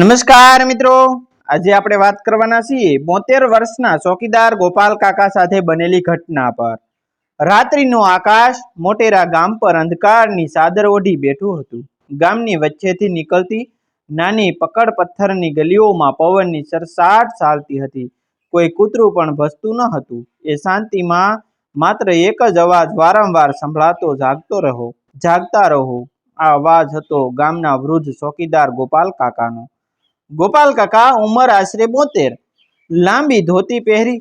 નમસ્કાર મિત્રો. આજે આપણે વાત કરવાના છીએ બોતેર વર્ષના ચોકીદાર ગોપાલ કાકા સાથે બનેલી ઘટના પર. રાત્રિનું આકાશ મોટેરા ગામ પર અંધકારની ચાદર ઓઢી બેઠું હતું. ગામની વચ્ચેથી નીકળતી નાની પકડ પથ્થરની ગલીઓમાં પવનની સરસાટ ચાલતી હતી. કોઈ કૂતરું પણ ભસતું ન હતું. એ શાંતિમાં માત્ર એક જ અવાજ વારંવાર સંભળાતો જાગતો રહો, જાગતા રહો. આ અવાજ હતો ગામના વૃદ્ધ ચોકીદાર ગોપાલ કાકાનો. ગોપાલ કાકા, ઉંમર આશરે બોતેર. લાંબી ધોતી પહેરી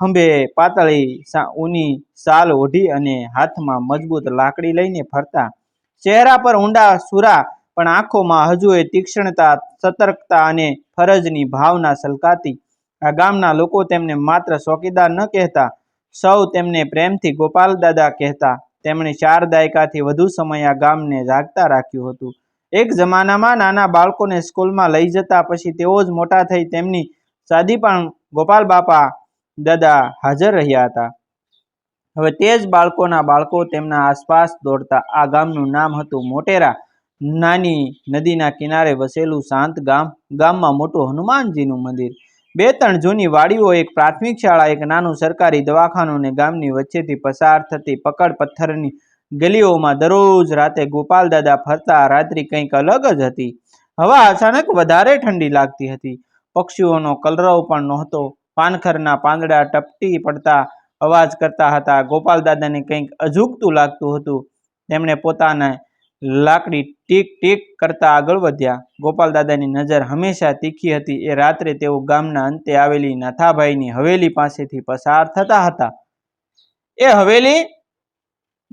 ખંભે પાતળી ઊની સાલ ઓઢી અને હાથમાં મજબૂત લાકડી લઈને ફરતા. ચહેરા પર ઊંડા સુરા, પણ આંખોમાં હજુ એ તીક્ષ્ણતા, સતર્કતા અને ફરજની ભાવના સલકાતી. આ ગામના લોકો તેમને માત્ર ચોકીદાર ન કહેતા, સૌ તેમને પ્રેમથી ગોપાલ દાદા કહેતા. તેમણે ચાર દાયકાથી વધુ સમય આ ગામને જાગતા રાખ્યું હતું. એક જમાનામાં નાના બાળકોને સ્કૂલમાં લઈ જતા પછી તેઓ જ મોટા થઈ તેમની સાદી પણ ગોપાલ બાપા દાદા હાજર રહ્યા હતા. હવે તે જ બાળકોના બાળકો તેમના આસપાસ દોડતા. આ ગામનું નામ હતું મોટેરા. નાની નદીના કિનારે વસેલું શાંત ગામ. ગામમાં મોટું હનુમાનજીનું મંદિર. બે ત્રણ જૂની વાડીઓ, એક પ્રાથમિક શાળા, એક નાનું સરકારી દવાખાનું ને ગામની વચ્ચેથી પસાર થતી પકડ પથ્થરની ગલીઓમાં દરરોજ રાતે ગોપાલ દાદા ફરતા રાત્રિ કંઈક અલગ જ હતી. હવા અચાનક વધારે ઠંડી લાગતી હતી. પક્ષીઓનો કલરવ પણ નહોતો. પાનખરના પાંદડા ટપટી પડતા અવાજ કરતા હતા. ગોપાલ દાદાને કંઈક અજુગતું લાગતું હતું. તેમણે પોતાને લાકડી ટીક ટીક કરતા આગળ વધ્યા. ગોપાલ દાદાની નજર હંમેશા તીખી હતી. એ રાત્રે તેઓ ગામના અંતે આવેલી નાથાભાઈની હવેલી પાસેથી પસાર થતા હતા. એ હવેલી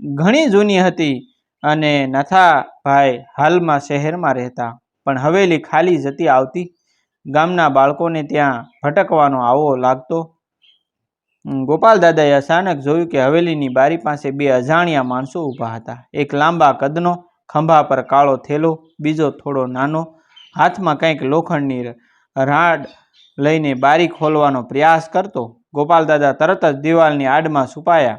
ઘણી જૂની હતી અને નથાભાઈ હાલમાં શહેરમાં રહેતા. પણ હવેલી ખાલી જતી આવતી. ગામના બાળકોને ત્યાં ભટકવાનો આવો લાગતો. ગોપાલ દાદાએ અચાનક જોયું કે હવેલીની બારી પાસે બે અજાણ્યા માણસો ઊભા હતા. એક લાંબા કદનો, ખંભા પર કાળો થેલો, બીજો થોડો નાનો. હાથમાં કંઈક લોખંડની રાડ લઈને બારી ખોલવાનો પ્રયાસ કરતો. ગોપાલ દાદા તરત જ દિવાલની આડમાં છુપાયા.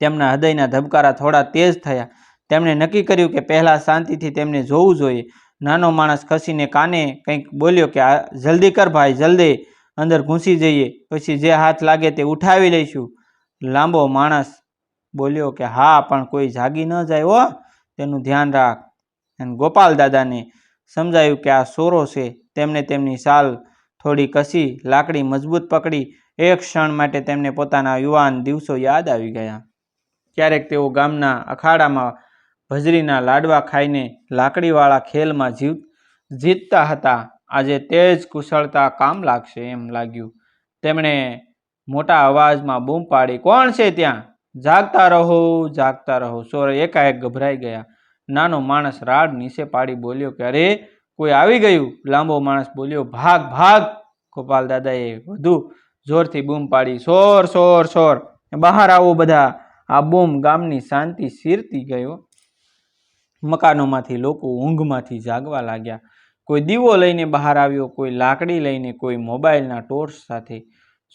તેમના હૃદયના ધબકારા થોડા તેજ થયા. તેમણે નક્કી કર્યું કે પહેલાં શાંતિથી તેમને જોવું જોઈએ. નાનો માણસ ખસીને કાને કંઈક બોલ્યો કે, આ, જલ્દી કર ભાઈ, જલ્દી. અંદર ઘૂસી જઈએ. પછી જે હાથ લાગે તે ઉઠાવી લઈશું. લાંબો માણસ બોલ્યો કે, હા, પણ કોઈ જાગી ન જાય હો. તેનું ધ્યાન રાખ. અને ગોપાલ દાદાને સમજાયું કે, આ સોરો છે. તેમણે તેમની શાલ થોડી કસી, લાકડી મજબૂત પકડી. એક ક્ષણ માટે તેમને પોતાના યુવાન દિવસો યાદ આવી ગયા. ક્યારેક તેઓ ગામના અખાડામાં ભજરીના લાડવા ખાઈને લાકડીવાળા ખેલમાં જીવ, જીતતા હતા. આજે તે જ કુશળતા કામ લાગશે એમ લાગ્યું. તેમણે મોટા અવાજમાં બૂમ પાડી, કોણ છે ત્યાં? જાગતા રહો જાગતા રહો. સોર એકાએક ગભરાઈ ગયા. નાનો માણસ રાડ નીચે પાડી બોલ્યો કે, અરે, કોઈ આવી ગયું? લાંબો માણસ બોલ્યો, ભાગ ભાગ. ગોપાલ દાદાએ વધુ જોરથી બૂમ પાડી, સોર સોર સોર બહાર આવો બધા. આ બૂમ ગામની શાંતિ શીરતી ગયો. મકાનોમાંથી લોકો ઊંઘમાંથી જાગવા લાગ્યા. કોઈ દીવો લઈને બહાર આવ્યો, કોઈ લાકડી લઈને, કોઈ મોબાઈલના ટોર્ચ સાથે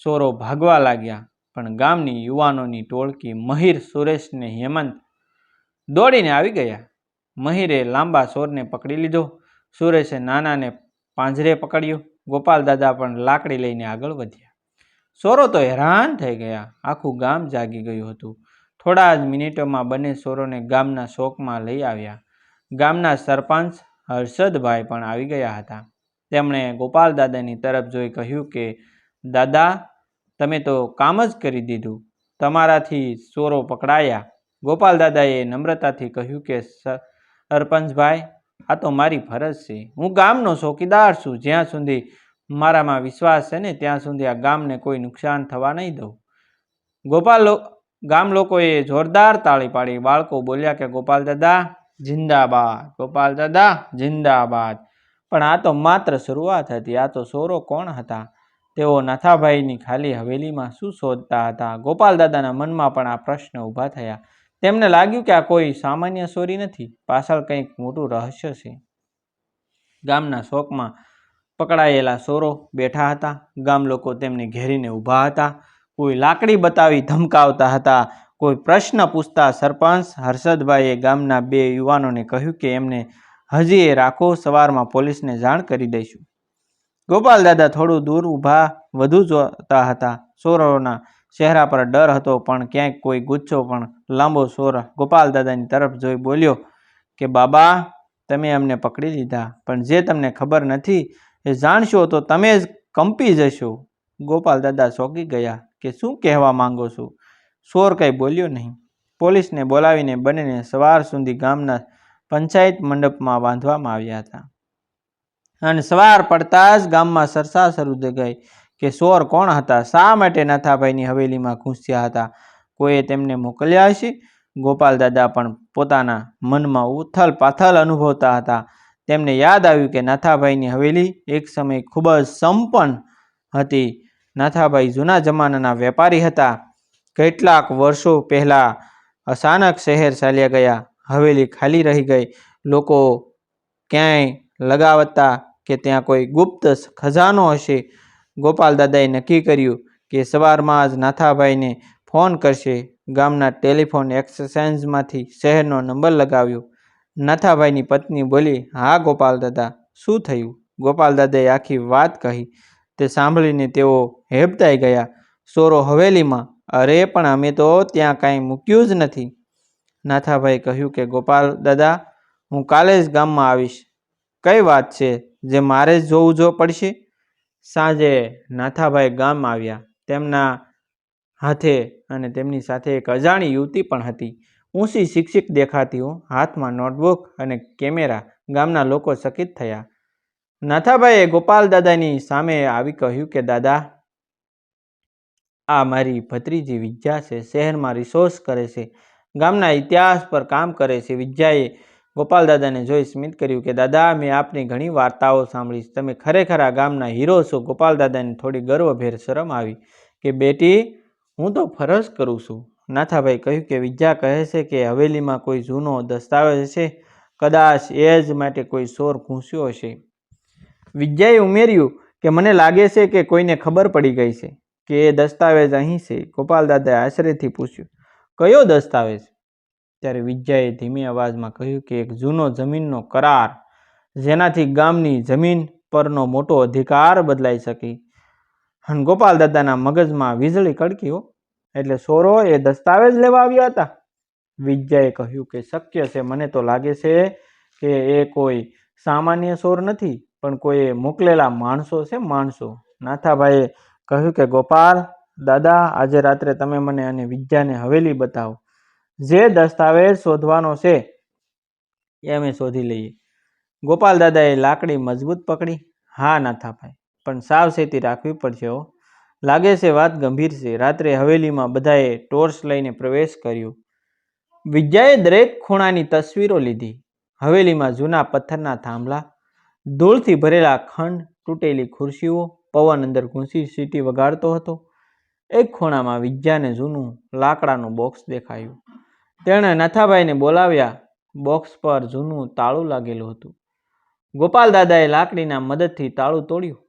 સોરો ભાગવા લાગ્યા. પણ ગામની યુવાનોની ટોળકી મહિર સુરેશને હેમંત દોડીને આવી ગયા. મહિરે લાંબા સોરને પકડી લીધો. સુરેશે નાનાને પાંજરે પકડ્યો. ગોપાલ દાદા પણ લાકડી લઈને આગળ વધ્યા. સોરો તો હેરાન થઈ ગયા. આખું ગામ જાગી ગયું હતું. થોડા જ મિનિટોમાં બંને સોરોને ગામના શોકમાં લઈ આવ્યા. ગામના સરપંચ હર્ષદભાઈ પણ આવી ગયા હતા. તેમણે ગોપાલ દાદાની તરફ જોઈ કહ્યું કે, દાદા, તમે તો કામ જ કરી દીધું. તમારાથી ચોરો પકડાયા. ગોપાલ દાદાએ નમ્રતાથી કહ્યું કે "સર- સરપંચભાઈ, આ તો મારી ફરજ છે. હું ગામનો ચોકીદાર છું. જ્યાં સુધી મારામાં વિશ્વાસ છે ને, ત્યાં સુધી આ ગામને કોઈ નુકસાન થવા નહીં દઉં. ગોપાલ ગામ લોકોએ જોરદાર તાળી પાડી. બાળકો બોલ્યા કે, ગોપાલ દાદા, જિંદાબાદ, ગોપાલ દાદા, જિંદાબાદ. પણ આ તો માત્ર શરૂઆત હતી. આ તો સોરો કોણ હતા? તેઓ નાથાભાઈની ખાલી હવેલીમાં શું શોધતા હતા? ગોપાલ દાદાના મનમાં પણ આ પ્રશ્ન ઊભા થયા. તેમને લાગ્યું કે આ કોઈ સામાન્ય ચોરી નથી. પાછળ કંઈક મોટું રહસ્ય છે. ગામના શોકમાં પકડાયેલા સોરો બેઠા હતા. ગામ લોકો તેમને ઘેરીને ઊભા હતા. કોઈ લાકડી બતાવી ધમકાવતા હતા. કોઈ પ્રશ્ન પૂછતા સરપંચ હર્ષદભાઈએ ગામના બે યુવાનોને કહ્યું કે એમને હજી એ રાખો, સવારમાં પોલીસને જાણ કરી દઈશું. ગોપાલ દાદા થોડું દૂર ઊભા વધુ જોતા હતા. સોરોના ચહેરા પર ડર હતો, પણ ક્યાંક કોઈ ગુચ્છો પણ લાંબો સોર ગોપાલ દાદાની તરફ જોઈ બોલ્યો કે, બાબા, તમે અમને પકડી લીધા, પણ જે તમને ખબર નથી, એ જાણશો તો તમે જ કંપી જશો. ગોપાલ દાદા ચોંકી ગયા. કે શું કહેવા માંગો છો? સોર કંઈ બોલ્યો નહીં. પોલીસને બોલાવીને બંનેને સવાર સુધી ગામના પંચાયત મંડપમાં બાંધવામાં આવ્યા હતા. અને સવાર પડતા જ ગામમાં સરસા શરૂ થઈ ગઈ કે સોર કોણ હતા? શા માટે નાથાભાઈની હવેલીમાં ઘૂસ્યા હતા? કોઈએ તેમને મોકલ્યા હશે? ગોપાલ દાદા પણ પોતાના મનમાં ઉથલ પાથલ અનુભવતા હતા. તેમને યાદ આવ્યું કે નાથાભાઈની હવેલી એક સમય ખૂબ જ સંપન્ન હતી. નાથાભાઈ જૂના જમાનાના વેપારી હતા. કેટલાક વર્ષો પહેલાં અચાનક શહેર ચાલ્યા ગયા. હવેલી ખાલી રહી ગઈ. લોકો ક્યાંય લગાવતા કે ત્યાં કોઈ ગુપ્ત ખજાનો હશે? ગોપાલ દાદાએ નક્કી કર્યું કે સવારમાં જ નાથાભાઈને ફોન કરશે. ગામના ટેલિફોન એક્સચેન્જમાંથી શહેરનો નંબર લગાવ્યો. નાથાભાઈની પત્ની બોલી, હા ગોપાલ દાદા શું થયું? ગોપાલ દાદાએ આખી વાત કહી. તે સાંભળીને તેઓ હેબતાઈ ગયા. સોરો હવેલીમાં, અરે, પણ અમે તો ત્યાં કાંઈ મૂક્યું જ નથી. નાથાભાઈ કહ્યું કે, ગોપાલ દાદા, હું કાલે જ ગામમાં આવીશ. કઈ વાત છે? જે મારે જ જોવું જો પડશે? સાંજે નાથાભાઈ ગામ આવ્યા. તેમના હાથે અને તેમની સાથે એક અજાણી યુવતી પણ હતી. ઊંચી શિક્ષિત દેખાતી હો હાથમાં નોટબુક અને કેમેરા ગામના લોકો ચકિત થયા. નાથાભાઈએ ગોપાલ દાદાની સામે આવી કહ્યું કે, દાદા, આ મારી ભત્રીજી વિદ્યા છે, શહેરમાં રિસોર્સ કરે છે, ગામના ઇતિહાસ પર કામ કરે છે. વિદ્યાએ ગોપાલ દાદાને જોઈ સ્મિત કર્યું કે, દાદા, મેં આપની ઘણી વાર્તાઓ સાંભળી છે. તમે ખરેખર આ ગામના હીરો છો. ગોપાલ દાદાને થોડી ગર્વભેર શરમ આવી કે, બેટી, હું તો ફરજ કરું છું. નાથાભાઈ કહ્યું કે, વિદ્યા કહે છે કે, હવેલીમાં કોઈ જૂનો દસ્તાવેજ છે? કદાચ એ જ માટે કોઈ સોર ઘૂંસ્યો હશે. વિદ્યાએ ઉમેર્યું કે મને લાગે છે કે કોઈને ખબર પડી ગઈ છે કે એ દસ્તાવેજ અહીં છે. ગોપાલ દાદાએ આશ્ચર્યથી પૂછ્યું, કયો દસ્તાવેજ? ત્યારે વિદ્યાએ ધીમી અવાજમાં કહ્યું કે એક જૂનો જમીનનો કરાર, જેનાથી ગામની જમીન પરનો મોટો અધિકાર બદલાઈ શકી. અને ગોપાલ દાદાના મગજમાં વીજળી કડકીઓ એટલે સોરો એ દસ્તાવેજ લેવા આવ્યા હતા. વિદ્યાએ કહ્યું કે શક્ય છે, મને તો લાગે છે કે એ કોઈ સામાન્ય સોર નથી. પણ કોઈ મોકલેલા માણસો છે, માણસો. નાથાભાઈએ કહ્યું કે, ગોપાલ, દાદા, આજે રાત્રે તમે મને અને વિદ્યાને હવેલી બતાવો. જે દસ્તાવેજ શોધવાનો છે, એ અમે શોધી લઈએ. ગોપાલ દાદાએ લાકડી મજબૂત પકડી. હા, નાથાભાઈ, પણ સાવચેતી રાખવી પડશે હો. લાગે છે વાત ગંભીર છે. રાત્રે હવેલીમાં બધાએ ટોર્ચ લઈને પ્રવેશ કર્યો. વિદ્યાએ દરેક ખૂણાની તસવીરો લીધી. હવેલીમાં જૂના પથ્થરના થાંભલા ધૂળથી ભરેલા ખંડ તૂટેલી ખુરશીઓ પવન અંદર ઘૂંસી સીટી વગાડતો હતો. એક ખૂણામાં વિજ્યાને જૂનું લાકડાનું બોક્સ દેખાયું. તેણે નથાભાઈને બોલાવ્યા બોક્સ પર જૂનું તાળું લાગેલું હતું. ગોપાલ દાદાએ લાકડીના મદદથી તાળું તોડ્યું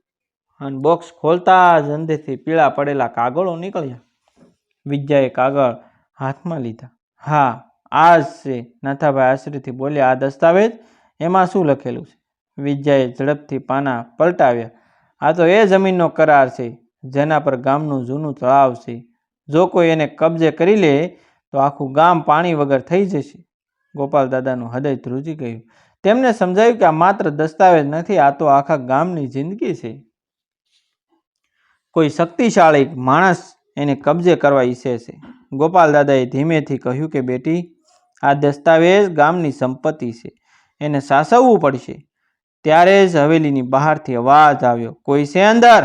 અને બોક્સ ખોલતા જ અંદરથી પીળા પડેલા કાગળો નીકળ્યા. વિજ્યાએ કાગળ હાથમાં લીધા. હા, આ જ છે, નાથાભાઈ આશ્રયથી બોલ્યા. આ દસ્તાવેજ? એમાં શું લખેલું છે? વિદ્યાએ ઝડપથી પાના પલટાવ્યા. આ તો એ જમીનનો કરાર છે, જેના પર ગામનું જૂનું તળાવ છે. જો કોઈ એને કબજે કરી લે, તો આખું ગામ પાણી વગર થઈ જશે. ગોપાલ દાદાનું હૃદય ધ્રુજી ગયું. તેમને સમજાયું કે આ માત્ર દસ્તાવેજ નથી, આ તો આખા ગામની જિંદગી છે. કોઈ શક્તિશાળી માણસ એને કબજે કરવા ઈચ્છે છે. ગોપાલ દાદાએ ધીમેથી કહ્યું કે, બેટી, આ દસ્તાવેજ ગામની સંપત્તિ છે. એને સાસવવું પડશે. ત્યારે જ હવેલીની બહારથી અવાજ આવ્યો, કોઈ છે અંદર?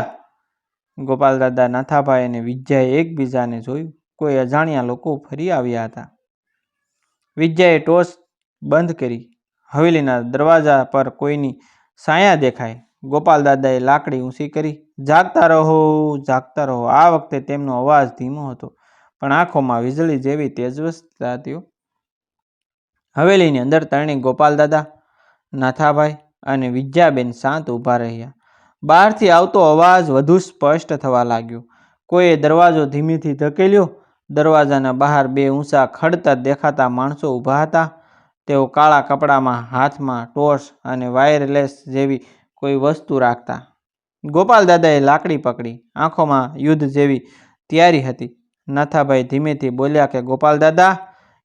ગોપાલ દાદા નાથાભાઈ અને વિજ્યાએ એકબીજાને જોયું. કોઈ અજાણ્યા લોકો ફરી આવ્યા હતા. વિજ્યાએ ટોસ બંધ કરી. હવેલીના દરવાજા પર કોઈની સાયા દેખાય ગોપાલ દાદાએ લાકડી ઊંચી કરી, જાગતા રહો જાગતા રહો. આ વખતે તેમનો અવાજ ધીમો હતો, પણ આંખોમાં વીજળી જેવી તેજવસ્તા હતી હવેલીની અંદર ત્રણેય ગોપાલ દાદા, નાથાભાઈ અને વિદ્યાબેન શાંત ઊભા રહ્યા. બહારથી આવતો અવાજ વધુ સ્પષ્ટ થવા લાગ્યો. કોઈએ દરવાજો ધીમેથી ધકેલ્યો. દરવાજાના બહાર બે ઊંચા ખડતર દેખાતા માણસો ઊભા હતા. તેઓ કાળા કપડામાં હાથમાં ટોર્ચ અને વાયરલેસ જેવી કોઈ વસ્તુ રાખતા. ગોપાલ દાદાએ લાકડી પકડી. આંખોમાં યુદ્ધ જેવી તૈયારી હતી. નાથાભાઈ ધીમેથી બોલ્યા કે, ગોપાલ દાદા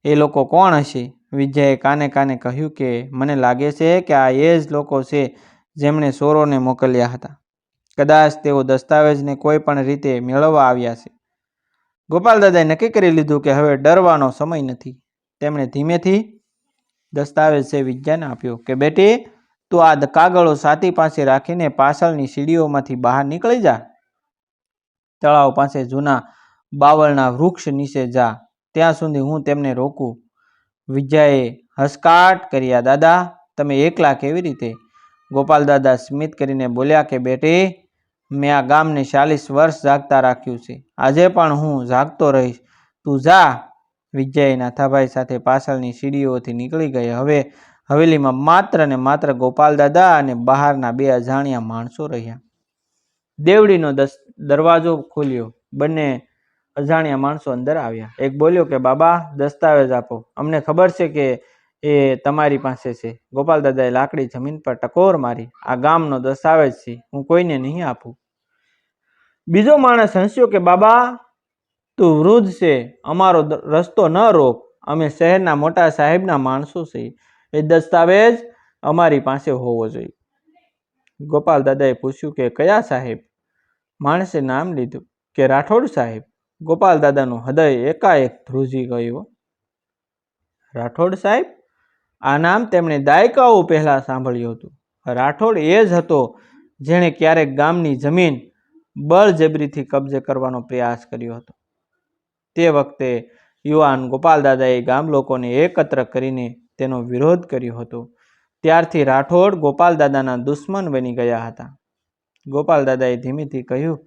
એ લોકો કોણ હશે? વિજયે કાને કાને કહ્યું કે, મને લાગે છે કે આ એ જ લોકો છે જેમણે ચોરોને મોકલ્યા હતા. કદાચ તેઓ દસ્તાવેજને કોઈ પણ રીતે મેળવવા આવ્યા છે. ગોપાલ દાદાએ નક્કી કરી લીધું કે હવે ડરવાનો સમય નથી. તેમણે ધીમેથી દસ્તાવેજ છે વિજ્ઞાને આપ્યો કે, બેટી, તું આ કાગળો સાથી પાસે રાખીને પાછળની સીડીઓમાંથી બહાર નીકળી જા. તળાવ પાસે જૂના બાવળના વૃક્ષ નીચે જા. ત્યાં સુધી હું તેમને રોકું. વિજયાએ હસકાટ કર્યા, દાદા, તમે એકલા કેવી રીતે? ગોપાલ દાદા સ્મિત કરીને બોલ્યા કે, બેટી, મેં આ ગામને ચાલીસ વર્ષ જાગતા રાખ્યું છે. આજે પણ હું જાગતો રહીશ. તું જા. વિજયાએ નાથાભાઈ સાથે પાછળની સીડીઓથી નીકળી ગઈ. હવે હવેલીમાં માત્ર ને માત્ર ગોપાલ દાદા અને બહારના બે અજાણ્યા માણસો રહ્યા. દેવડીનો દસ દરવાજો ખોલ્યો. બંને અજાણ્યા માણસો અંદર આવ્યા. એક બોલ્યો કે, બાબા, દસ્તાવેજ આપો. અમને ખબર છે કે એ તમારી પાસે છે. ગોપાલ દાદાએ લાકડી જમીન પર ટકોર મારી. આ ગામનો દસ્તાવેજ છે. હું કોઈને નહીં આપું. બીજો માણસ હસ્યો કે, બાબા, તું વૃદ્ધ છે. અમારો રસ્તો ન રોક. અમે શહેરના મોટા સાહેબના માણસો છીએ. એ દસ્તાવેજ અમારી પાસે હોવો જોઈએ. ગોપાલ દાદાએ પૂછ્યું કે, કયા સાહેબ? માણસે નામ લીધું કે, રાઠોડ સાહેબ. ગોપાલ દાદાનું હૃદય એકાએક ધ્રુજી ગયું. રાઠોડ સાહેબ, આ નામ તેમણે દાયકાઓ પહેલાં સાંભળ્યું હતું. રાઠોડ એ જ હતો જેણે ક્યારેક ગામની જમીન બળજબરીથી કબજે કરવાનો પ્રયાસ કર્યો હતો. તે વખતે યુવાન ગોપાલ દાદાએ ગામ લોકોને એકત્ર કરીને તેનો વિરોધ કર્યો હતો. ત્યારથી રાઠોડ ગોપાલ દાદાના દુશ્મન બની ગયા હતા. ગોપાલ દાદાએ ધીમેથી કહ્યું,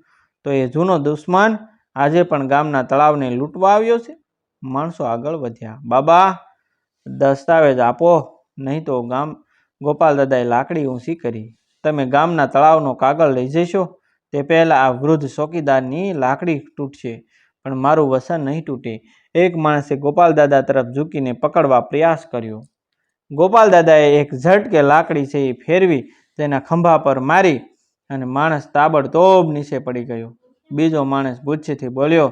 તો એ જૂનો દુશ્મન આજે પણ ગામના તળાવને લૂંટવા આવ્યો છે. માણસો આગળ વધ્યા. બાબા, દસ્તાવેજ આપો, નહીં તો ગામ ગોપાલ દાદાએ લાકડી ઊંચી કરી. તમે ગામના તળાવનો કાગળ લઈ જશો. તે પહેલાં આ વૃદ્ધ ચોકીદારની લાકડી તૂટશે, પણ મારું વસન નહીં તૂટે. એક માણસે ગોપાલ દાદા તરફ ઝૂકીને પકડવા પ્રયાસ કર્યો. ગોપાલ દાદાએ એક ઝટકે લાકડી છે એ ફેરવી તેના ખંભા પર મારી અને માણસ તાબડતોબ નીચે પડી ગયો. બીજો માણસ ગુસ્સેથી બોલ્યો,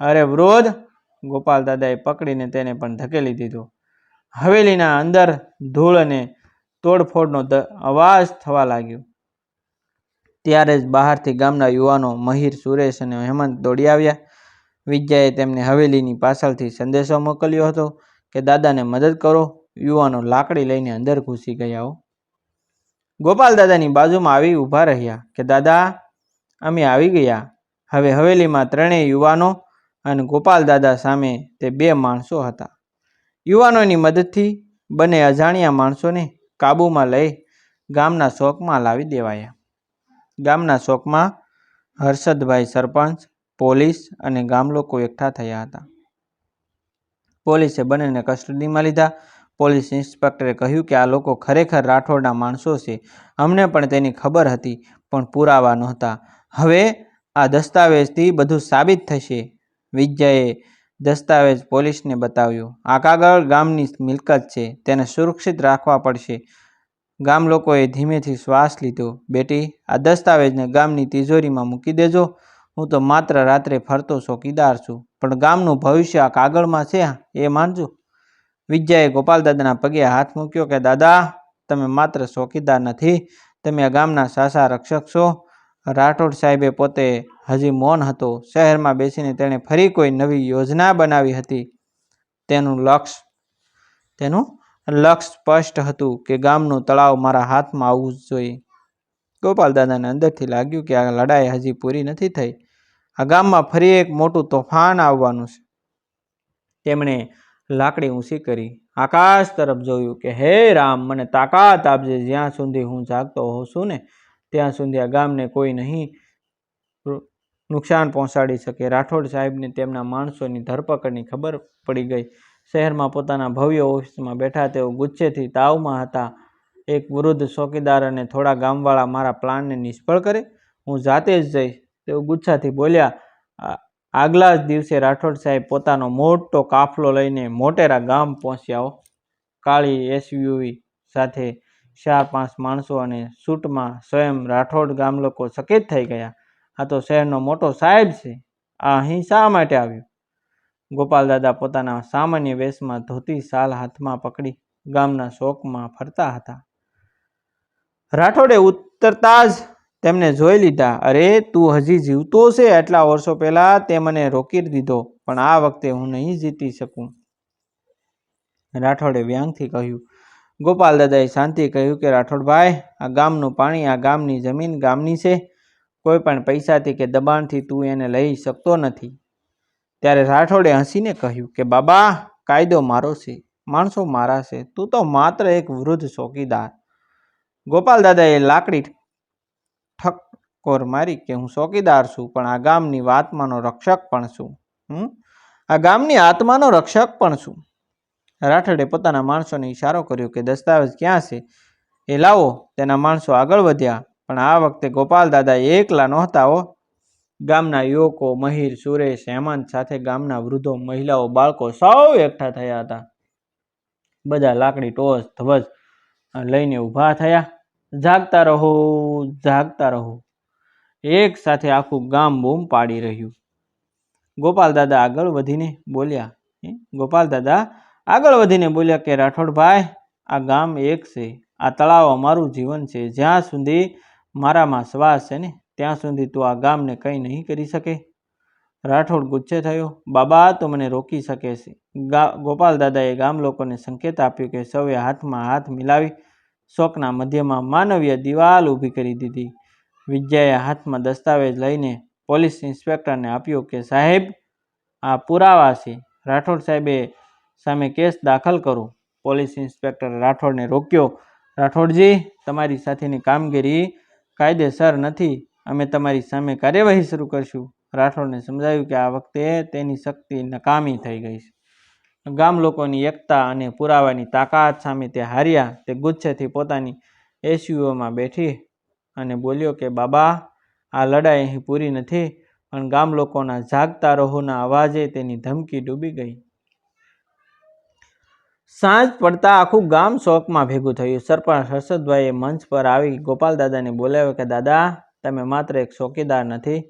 અરે વૃદ્ધ! ગોપાલ દાદાએ પકડીને તેને પણ ધકેલી દીધો. હવેલીના અંદર ધૂળ અને તોડફોડનો અવાજ થવા લાગ્યો. ત્યારે જ બહારથી ગામના યુવાનો મહિર, સુરેશ અને હેમંત દોડી આવ્યા. વિજયાએ તેમને હવેલીની પાછળથી સંદેશો મોકલ્યો હતો કે, દાદાને મદદ કરો, યુવાનો લાકડી લઈને અંદર ઘૂસી ગયા ગોપાલ દાદાની બાજુમાં આવી ઊભા રહ્યા કે, દાદા, અમે આવી ગયા. હવે હવેલીમાં ત્રણેય યુવાનો અને ગોપાલ દાદા સામે તે બે માણસો હતા. યુવાનોની મદદથી બંને અજાણ્યા માણસોને કાબૂમાં લઈ ગામના શોકમાં લાવી દેવાયા. ગામના શોકમાં હર્ષદભાઈ સરપંચ, પોલીસ અને ગામ લોકો એકઠા થયા હતા. પોલીસે બંનેને કસ્ટડીમાં લીધા. પોલીસ ઇન્સ્પેક્ટરે કહ્યું કે આ લોકો ખરેખર રાઠોડના માણસો છે. અમને પણ તેની ખબર હતી, પણ પુરાવા નહોતા. હવે આ દસ્તાવેજથી બધું સાબિત થશે, વિજયે દસ્તાવેજ પોલીસને બતાવ્યો. આ કાગળ ગામની મિલકત છે, તેને સુરક્ષિત રાખવા પડશે. ગામ લોકોએ ધીમેથી શ્વાસ લીધો. બેટી, આ દસ્તાવેજને ગામની તિજોરીમાં મૂકી દેજો. હું તો માત્ર રાત્રે ફરતો ચોકીદાર છું, પણ ગામનું ભવિષ્ય આ કાગળમાં છે એ માનજો. વિજયાએ ગોપાલ દાદાના પગે હાથ મૂક્યો કે, દાદા, તમે માત્ર ચોકીદાર નથી, તમે આ ગામના સાસા રક્ષક છો. રાઠોડ સાહેબે પોતે હજી મૌન હતો. શહેરમાં બેસીને તેણે ફરી કોઈ નવી યોજના બનાવી હતી. તેનું લક્ષ્ય તેનું લક્ષ્ય સ્પષ્ટ હતું કે ગામનું તળાવ મારા હાથમાં આવવું જ જોઈએ. ગોપાલ દાદાને અંદરથી લાગ્યું કે આ લડાઈ હજી પૂરી નથી થઈ. આ ગામમાં ફરી એક મોટું તોફાન આવવાનું છે. તેમણે લાકડી ઊંચી કરી આકાશ તરફ જોયું કે, હે રામ, મને તાકાત આપજે. જ્યાં સુધી હું જાગતો હોઉં છું ને ત્યાં સુધી આ ગામને કોઈ નહીં નુકસાન પહોંચાડી શકે. રાઠોડ સાહેબને તેમના માણસોની ધરપકડની ખબર પડી ગઈ. શહેરમાં પોતાના ભવ્ય ઓફિસમાં બેઠા તેઓ ગુચ્છેથી તાવમાં હતા. એક વૃદ્ધ ચોકીદાર અને થોડા ગામવાળા મારા પ્લાનને નિષ્ફળ કરે? હું જાતે જ જઈશ. તેઓ ગુચ્છાથી બોલ્યા આગલા જ દિવસે રાઠોડ સાહેબ પોતાનો મોટો કાફલો લઈને મોટેરા ગામ પહોંચ્યા કાળી એસયુવી સાથે ચાર પાંચ માણસો અને સૂટમાં સ્વયં રાઠોડ ગામ લોકો સકેત થઈ ગયા. આ તો શહેરનો મોટો સાહેબ છે. આ અહીં શા માટે આવ્યો? ગોપાલ દાદા પોતાના સામાન્ય વેશમાં ધોતી સાલ હાથમાં પકડી ગામના શોકમાં ફરતા હતા. રાઠોડે ઉતરતા જ તેમને જોઈ લીધા. અરે, તું હજી જીવતો છે? એટલા વર્ષો પહેલા તે મને રોકી દીધો, પણ આ વખતે હું નહીં જીતી શકું. રાઠોડે વ્યાંગથી કહ્યું ગોપાલ દાદાએ શાંતિ કહ્યું કે, રાઠોડભાઈ, આ ગામનું પાણી, આ ગામની જમીન ગામની છે. કોઈ પણ પૈસાથી કે દબાણથી તું એને લઈ શકતો નથી. ત્યારે રાઠોડે હસીને કહ્યું કે, બાબા, કાયદો મારો છે. માણસો મારા છે. તું તો માત્ર એક વૃદ્ધ ચોકીદાર. ગોપાલ દાદાએ લાકડી ઠકોર મારી કે, હું ચોકીદાર છું, પણ આ ગામની આત્માનો રક્ષક પણ છું. હું આ ગામની આત્માનો રક્ષક પણ છું. રાઠોડે પોતાના માણસોને ઈશારો કર્યો કે, દસ્તાવેજ ક્યાં છે? એ લાવો. તેના માણસો આગળ વધ્યા. પણ આ વખતે ગોપાલ દાદા એકલા નહોતા હો. ગામના યુવકો, મહિર, સુરેશ, હેમંત સાથે ગામના વૃદ્ધો, મહિલાઓ, બાળકો સૌ એકઠા થયા હતા. બધા લાકડી ટોસ, ધ્વજ લઈને ઊભા થયા. જાગતા રહો જાગતા રહો. એક સાથે આખું ગામ બૂમ પાડી રહ્યું. ગોપાલ દાદા આગળ વધીને બોલ્યા? ગોપાલ દાદા આગળ વધીને બોલ્યા કે, રાઠોડભાઈ, આ ગામ એક છે. આ તળાવ અમારું જીવન છે. જ્યાં સુધી મારામાં શ્વાસ છે ને, ત્યાં સુધી તું આ ગામને કંઈ નહીં કરી શકે. રાઠોડ ગુસ્સે થયો. બાબા, તો મને રોકી શકે છે. ગોપાલ દાદાએ ગામ લોકોને સંકેત આપ્યો કે સૌએ હાથમાં હાથ મિલાવી શોકના મધ્યમાં માનવીય દિવાલ ઊભી કરી દીધી. વિજયાએ હાથમાં દસ્તાવેજ લઈને પોલીસ ઇન્સ્પેક્ટરને આપ્યો કે, સાહેબ, આ પુરાવા છે. રાઠોડ સાહેબે સામે કેસ દાખલ કરો. Police inspector રાઠોડને રોક્યો. રાઠોડજી, તમારી સાથેની કામગીરી કાયદેસર નથી. અમે તમારી સામે કાર્યવાહી શરૂ કરશું. રાઠોડને સમજાવ્યું કે આ વખતે તેની શક્તિ નકામી થઈ ગઈ છે. ગામ લોકોની એકતા અને પુરાવાની તાકાત સામે તે હાર્યા. તે ગુચ્છેથી પોતાની એસયુઓમાં બેઠી અને બોલ્યો કે, બાબા, આ લડાઈ અહીં પૂરી નથી, પણ ગામ લોકોના જાગતા રહોના અવાજે તેની ધમકી ડૂબી ગઈ. સાંજ પડતા આખું ગામ શોકમાં ભેગું થયું. સરપંચ હર્ષદભાઈએ મંચ પર આવી ગોપાલ દાદાને બોલાવ્યો કે, દાદા, તમે માત્ર એક ચોકીદાર નથી.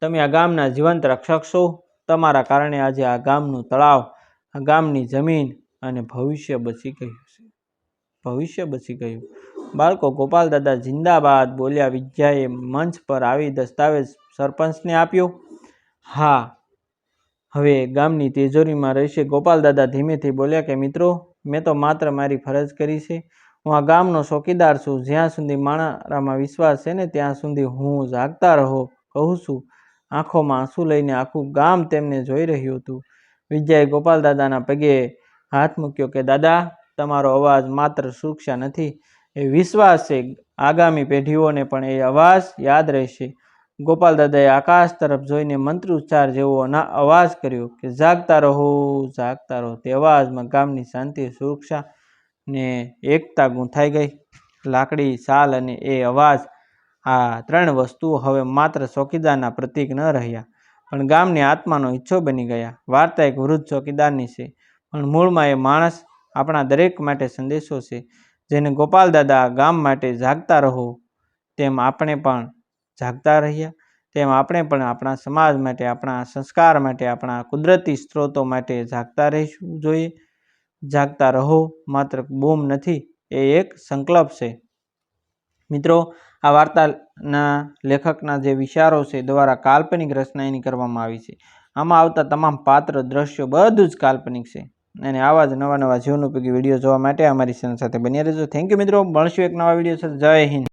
તમે આ ગામના જીવંત રક્ષક છો. તમારા કારણે આજે આ ગામનું તળાવ, આ ગામની જમીન અને ભવિષ્ય બચી ગયું છે. ભવિષ્ય બચી ગયું. બાળકો ગોપાલ દાદા જિંદાબાદ બોલ્યા. વિજ્યાએ મંચ પર આવી દસ્તાવેજ સરપંચને આપ્યો. હા હવે ગામની તેજોરીમાં રહેશે ગોપાલ દાદા ધીમેથી બોલ્યા કે, મિત્રો, મેં તો માત્ર મારી ફરજ કરી છે. હું આ ગામનો ચોકીદાર છું. જ્યાં સુધી મારામાં વિશ્વાસ છે ને, ત્યાં સુધી હું જાગતા રહો. કહું છું. આંખોમાં આંસુ લઈને આખું ગામ તેમને જોઈ રહ્યું હતું. વિજયાએ ગોપાલ દાદાના પગે હાથ મૂક્યો કે, દાદા, તમારો અવાજ માત્ર સુરક્ષા નથી, એ વિશ્વાસ છે. આગામી પેઢીઓને પણ એ અવાજ યાદ રહેશે. ગોપાલ દાદાએ આકાશ તરફ જોઈને મંત્રોચ્ચાર જેવો ના અવાજ કર્યો કે, જાગતા રહો જાગતા રહો. તે અવાજમાં ગામની શાંતિ, સુરક્ષા ને એકતા ગૂંથાઈ ગઈ. લાકડી, સાલ અને એ અવાજ આ ત્રણ વસ્તુઓ હવે માત્ર ચોકીદારના પ્રતીક ન રહ્યા, પણ ગામની આત્માનો ઈચ્છો બની ગયા. વાર્તા એક વૃદ્ધ ચોકીદારની છે, પણ મૂળમાં એ માણસ આપણા દરેક માટે સંદેશો છે, જેને ગોપાલ દાદા ગામ માટે જાગતા રહો તેમ આપણે પણ જાગતા રહ્યા તેમ આપણે પણ આપણા સમાજ માટે, આપણા સંસ્કાર માટે, આપણા કુદરતી સ્ત્રોતો માટે જાગતા રહેવું જોઈએ. જાગતા રહો, માત્ર બોમ નથી, એ એક સંકલ્પ છે. મિત્રો, આ વાર્તાના લેખકના જે વિચારો છે દ્વારા કાલ્પનિક રચના એની કરવામાં આવી છે. આમાં આવતા તમામ પાત્ર, દ્રશ્યો બધું જ કાલ્પનિક છે. અને આવા જ નવા નવા જીવન ઉપયોગી વીડિયો જોવા માટે અમારી ચેનલ સાથે બન્યા રહેજો. થેન્ક યુ મિત્રો. મળશું એક નવા વીડિયો સાથે. જય હિન્દ.